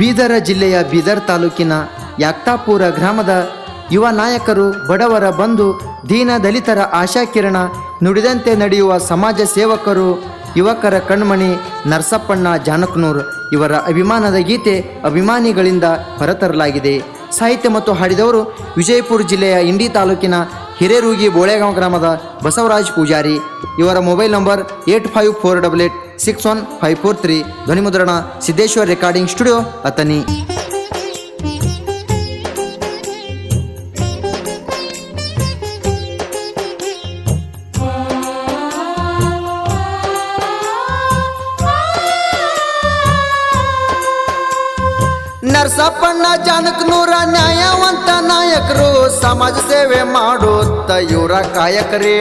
ಬೀದರ ಜಿಲ್ಲೆಯ ಬೀದರ್ ತಾಲೂಕಿನ ಯಾಕ್ತಾಪುರ ಗ್ರಾಮದ ಯುವ ನಾಯಕರು ಬಡವರ ಬಂಧು, ದೀನ ದಲಿತರ ಆಶಾಕಿರಣ ನುಡಿದಂತೆ ನಡೆಯುವ ಸಮಾಜ ಸೇವಕರು, ಯುವಕರ ಕಣ್ಮಣಿ ನರಸಪ್ಪಣ್ಣ ಜಾನಕ್ನೂರ್ ಇವರ ಅಭಿಮಾನದ ಗೀತೆ ಅಭಿಮಾನಿಗಳಿಂದ ಹೊರತರಲಾಗಿದೆ. ಸಾಹಿತ್ಯ ಮತ್ತು ಹಾಡಿದವರು ವಿಜಯಪುರ ಜಿಲ್ಲೆಯ ಇಂಡಿ ತಾಲೂಕಿನ ಹಿರೇರೂಗಿ ಬೋಳೆಗಾಂವ್ ಗ್ರಾಮದ ಬಸವರಾಜ್ ಪೂಜಾರಿ. ಇವರ mobile number eight five four double eight six one five four three. ಧ್ವನಿಮುದ್ರಣ Siddeshwar recording studio Athani Narasappanna ಜಾನಕನೂರ ನ್ಯಾಯವಂತ ನಾಯಕರು ಸಮಾಜ ಸೇವೆ ಮಾಡುತ್ತ ಇವರ ಕಾಯಕರೇ.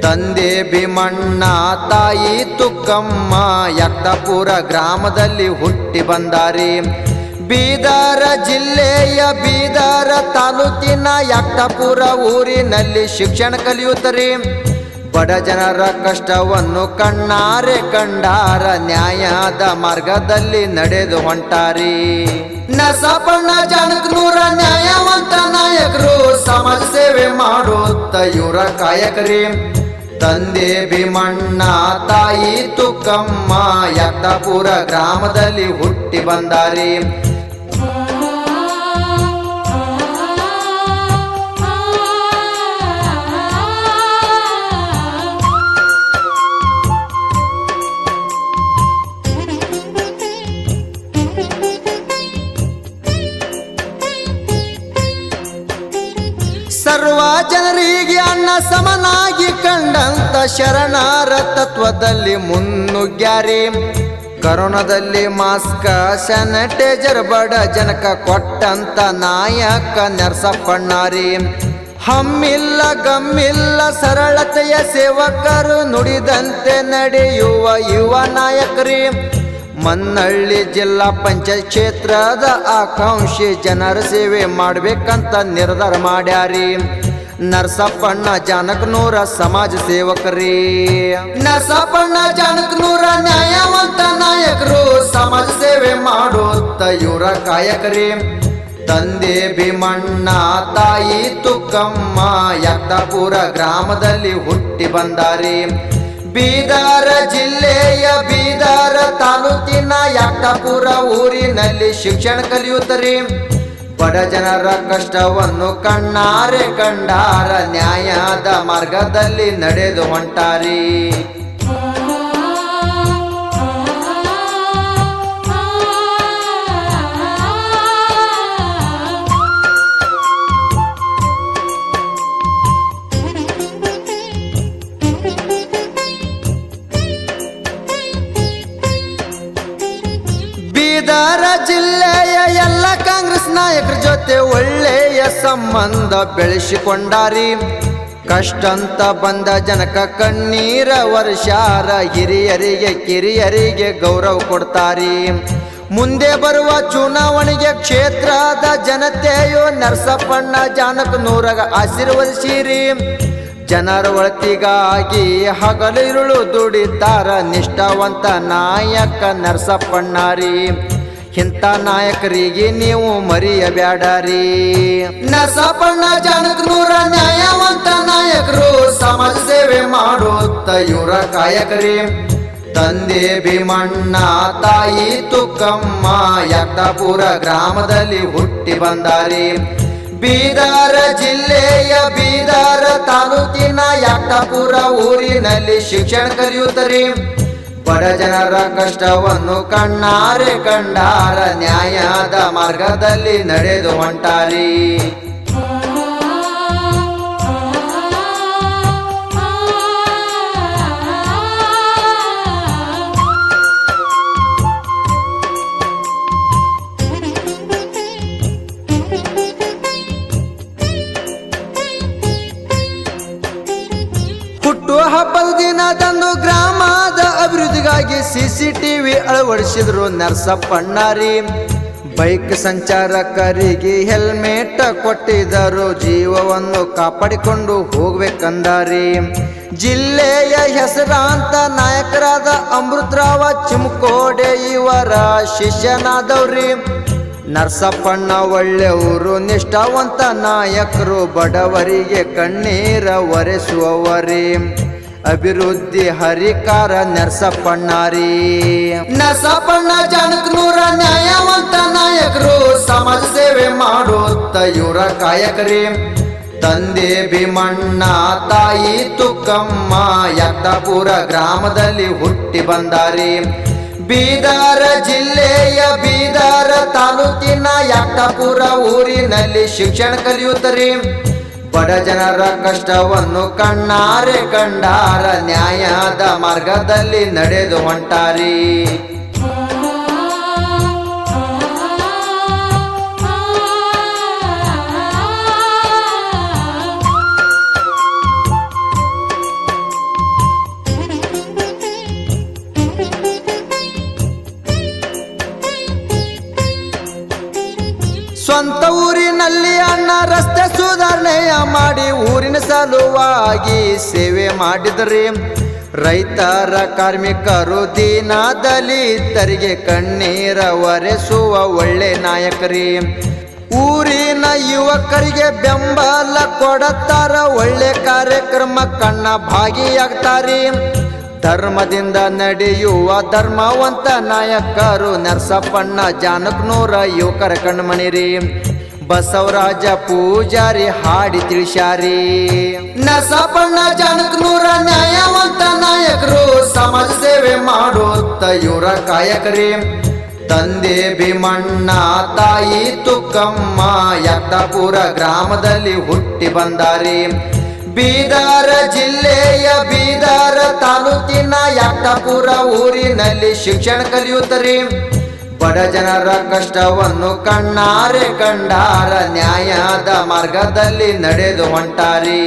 ತಂದೆ ಭೀಮಣ್ಣ ತಾಯಿ ತುಕ್ಕಮ್ಮ ಯಕ್ತಾಪುರ ಗ್ರಾಮದಲ್ಲಿ ಹುಟ್ಟಿ ಬಂದಾರಿ. ಬೀದರ ಜಿಲ್ಲೆಯ ಬೀದರ ತಾಲೂಕಿನ ಯಕ್ತಪುರ ಊರಿನಲ್ಲಿ ಶಿಕ್ಷಣ ಕಲಿಯುತ್ತಾರೆ. ಬಡ ಜನರ ಕಷ್ಟವನ್ನು ಕಣ್ಣಾರೆ ಕಂಡಾರ ನ್ಯಾಯದ ಮಾರ್ಗದಲ್ಲಿ ನಡೆದು ಹೊಂಟಾರಿ. ನಸಪಣ್ಣ ಜನಕ್ರೂರ ನ್ಯಾಯವಂತ ನಾಯಕರು ಸಮಾಜ ಸೇವೆ ಮಾಡುತ್ತ ಇವರ ಕಾಯಕರಿ. ತಂದೆ ಭೀಮಣ್ಣ ತಾಯಿ ತುಕ್ಕಮ್ಮ ಯತ್ತಪುರ ಗ್ರಾಮದಲ್ಲಿ ಹುಟ್ಟಿ ಬಂದಾರಿ. ಸರ್ವ ಜನರಿಗೆ ಅಣ್ಣ ಸಮನಾಗಿ ಕಂಡಂತ ಶರಣರ ತತ್ವದಲ್ಲಿ ಮುನ್ನುಗ್ಗ್ಯಾರಿ ಕರುಣದಲ್ಲಿ ಮಾಸ್ಕ, ಸ್ಯಾನಿಟೈಜರ್, ಬಡ ಜನಕ ಕೊಟ್ಟಂತ ನಾಯಕ ನರಸಪ್ಪಣ್ಣಾರಿ. ಹಮ್ಮಿಲ್ಲ, ಗಮ್ಮಿಲ್ಲ, ಸರಳತೆಯ ಸೇವಕರು ನುಡಿದಂತೆ ನಡೆಯುವ ಯುವ ನಾಯಕರಿ. ಮನ್ನಳ್ಳಿ ಜಿಲ್ಲಾ ಪಂಚಾಯತ್ ಕ್ಷೇತ್ರದ ಆಕಾಂಕ್ಷಿ ಜನರ ಸೇವೆ ಮಾಡ್ಬೇಕಂತ ನಿರ್ಧಾರ ಮಾಡ್ಯಾರಿ. ನರಸಪ್ಪಣ್ಣ ಜಾನಕನೂರ ಸಮಾಜ ಸೇವಕರಿ. ನರಸಪ್ಪಣ್ಣ ಜಾನಕನೂರ ನ್ಯಾಯವಂತ ನಾಯಕರು ಸಮಾಜ ಸೇವೆ ಮಾಡುತ್ತ ಇವರ ಕಾಯಕರಿ. ತಂದೆ ಭೀಮಣ್ಣ ತಾಯಿ ತುಕ್ಕಮ್ಮ ಯತ್ತಪುರ ಗ್ರಾಮದಲ್ಲಿ ಹುಟ್ಟಿ ಬಂದಾರಿ. ಬೀದರ ಜಿಲ್ಲೆಯ ಬೀದರ ತಾಲೂಕಿನ ಯಾಕ್ತಾಪುರ ಊರಿನಲ್ಲಿ ಶಿಕ್ಷಣ ಕಲಿಯುತ್ತರೆ. ಬಡ ಜನರ ಕಷ್ಟವನ್ನು ಕಣ್ಣಾರೆ ಕಂಡಾರ ನ್ಯಾಯದ ಮಾರ್ಗದಲ್ಲಿ ನಡೆದು ಹೊಂಟಾರಿ. ಬೀದರ ಜಿಲ್ಲೆಯ ಎಲ್ಲ ಕಾಂಗ್ರೆಸ್ ನಾಯಕರ ಜೊತೆ ಒಳ್ಳೆಯ ಸಂಬಂಧ ಬೆಳೆಸಿಕೊಂಡಾರಿ. ಕಷ್ಟಂತ ಬಂದ ಜನಕ ಕಣ್ಣೀರ ವರ್ಷಾರ ಹಿರಿಯರಿಗೆ, ಕಿರಿಯರಿಗೆ ಗೌರವ ಕೊಡ್ತಾರಿ. ಮುಂದೆ ಬರುವ ಚುನಾವಣೆಗೆ ಕ್ಷೇತ್ರದ ಜನತೆಯು ನರಸಪ್ಪಣ್ಣ ಜಾನಕ ನೂರಗ ಆಶೀರ್ವದಿಸಿರಿ. ಜನರ ಒಳತಿಗಾಗಿ ಹಗಲಿರುಳು ದುಡಿತಾರ ನಿಷ್ಠಾವಂತ ನಾಯಕ ನರಸಪ್ಪಣ್ಣಾರಿ ಇಂಥ ನಾಯಕರಿಗೆ ನೀವು ಮರಿಯಬ್ಯಾಡರಿ ನರಸಪ್ಪಣ್ಣ ಜಾನಕನೂರ ನ್ಯಾಯವಂತ ನಾಯಕರು ಸಮಾಜ ಸೇವೆ ಮಾಡುತ್ತ ಇವರ ಕಾಯಕರಿ. ತಂದೆ ಭೀಮಣ್ಣ ತಾಯಿ ತುಕ್ಕಮ್ಮ ಯಕ್ತಾಪುರ ಗ್ರಾಮದಲ್ಲಿ ಹುಟ್ಟಿ ಬಂದಾರಿ. ಬೀದರ ಜಿಲ್ಲೆಯ ಬೀದರ ತಾಲೂಕಿನ ಯಾಕ್ತಾಪುರ ಊರಿನಲ್ಲಿ ಶಿಕ್ಷಣ ಕಲಿಯುತ್ತಾರೆ. ಬಡ ಜನರ ಕಷ್ಟವನ್ನು ಕಣ್ಣಾರೆ ಕಂಡಾರ ನ್ಯಾಯದ ಮಾರ್ಗದಲ್ಲಿ ನಡೆದು ಹೊಂಟಾರಿ. ಹುಟ್ಟುವ ಹಬ್ಬದ ದಿನದಂದು ಗ್ರಾಮದ ಟಿ ಸಿಸಿಟಿವಿ ಅಳವಡಿಸಿದ್ರು ನರಸಪ್ಪಣ್ಣಾರಿ ಬೈಕ್ ಸಂಚಾರಕರಿಗೆ ಹೆಲ್ಮೆಟ್ ಕೊಟ್ಟಿದ್ದರು, ಜೀವವನ್ನು ಕಾಪಾಡಿಕೊಂಡು ಹೋಗ್ಬೇಕಂದಾರಿ. ಜಿಲ್ಲೆಯ ಹೆಸರಾಂತ ನಾಯಕರಾದ ಅಮೃತರಾವ ಚಿಮ್ಕೋಡೆ ಇವರ ಶಿಷ್ಯನಾದವ್ರಿ. ನರಸಪ್ಪಣ್ಣ ಒಳ್ಳೆಯವರು ನಿಷ್ಠಾವಂತ ನಾಯಕರು, ಬಡವರಿಗೆ ಕಣ್ಣೀರ ಒರೆಸುವವರೇ. ಅಭಿವೃದ್ಧಿ ಹರಿಕಾರ ನರಸಪ್ಪಣ್ಣಾರಿ. ನರಸಪ್ಪಣ್ಣ ಜನಕನೂರ ನ್ಯಾಯವಂತ ನಾಯಕರು, ಸಮಾಜ ಸೇವೆ ಮಾಡುತ್ತ ಇವರ ಕಾಯಕರಿ. ತಂದೆ ಭೀಮಣ್ಣ ತಾಯಿ ತುಕ್ಕಮ್ಮ ಯತ್ತಪುರ ಗ್ರಾಮದಲ್ಲಿ ಹುಟ್ಟಿ ಬಂದಾರಿ. ಬೀದಾರ ಜಿಲ್ಲೆಯ ಬೀದಾರ ತಾಲೂಕಿನ ಯತ್ತಪುರ ಊರಿನಲ್ಲಿ ಶಿಕ್ಷಣ ಕಲಿಯುತ್ತಾರೆ. ಬಡ ಜನರ ಕಷ್ಟವನ್ನು ಕಣ್ಣಾರೆ ಕಂಡಾರ ನ್ಯಾಯದ ಮಾರ್ಗದಲ್ಲಿ ನಡೆದು ಹೊಂಟಾರಿ. ಮಾಡಿ ಊರಿನ ಸಲುವಾಗಿ ಸೇವೆ ಮಾಡಿದರೆ ರೈತರ ಕಾರ್ಮಿಕರು ದೀನ ದಲಿತರಿಗೆ ಕಣ್ಣೀರ ಒರೆಸುವ ಒಳ್ಳೆ ನಾಯಕರಿ. ಊರಿನ ಯುವಕರಿಗೆ ಬೆಂಬಲ ಕೊಡತ್ತಾರ ಒಳ್ಳೆ ಕಾರ್ಯಕ್ರಮ ಕಣ್ಣ ಭಾಗಿಯಾಗ್ತಾರೆ. ಧರ್ಮದಿಂದ ನಡೆಯುವ ಧರ್ಮವಂತ ನಾಯಕರು ನರಸಪ್ಪಣ್ಣ ಜಾನಕ್ನೂರ ಯುವಕರ ಕಣ್ಮಣಿರಿ ಬಸವರಾಜ ಪೂಜಾರಿ ಹಾಡಿ ತಿಳಿಸ್ಯಾರಿ. ನರಸಪ್ಪಣ್ಣ ಜಾನಕ್ನೂರ ನ್ಯಾಯವಂತ ನಾಯಕರು ಸಮಾಜ ಸೇವೆ ಮಾಡುತ್ತ ಇವರ ಕಾಯಕರಿ. ತಂದೆ ಭೀಮಣ್ಣ ತಾಯಿ ತುಕ್ಕಮ್ಮ ಯತ್ತಪುರ ಗ್ರಾಮದಲ್ಲಿ ಹುಟ್ಟಿ ಬಂದಾರಿ. ಬೀದರ ಜಿಲ್ಲೆಯ ಬೀದರ ತಾಲೂಕಿನ ಯತ್ತಪುರ ಊರಿನಲ್ಲಿ ಶಿಕ್ಷಣ ಕಲಿಯುತ್ತಾರೆ. ಬಡ ಜನರ ಕಷ್ಟವನ್ನು ಕಣ್ಣಾರೆ ಕಂಡಾರ ನ್ಯಾಯದ ಮಾರ್ಗದಲ್ಲಿ ನಡೆದು ಹೊಂಟಾರಿ.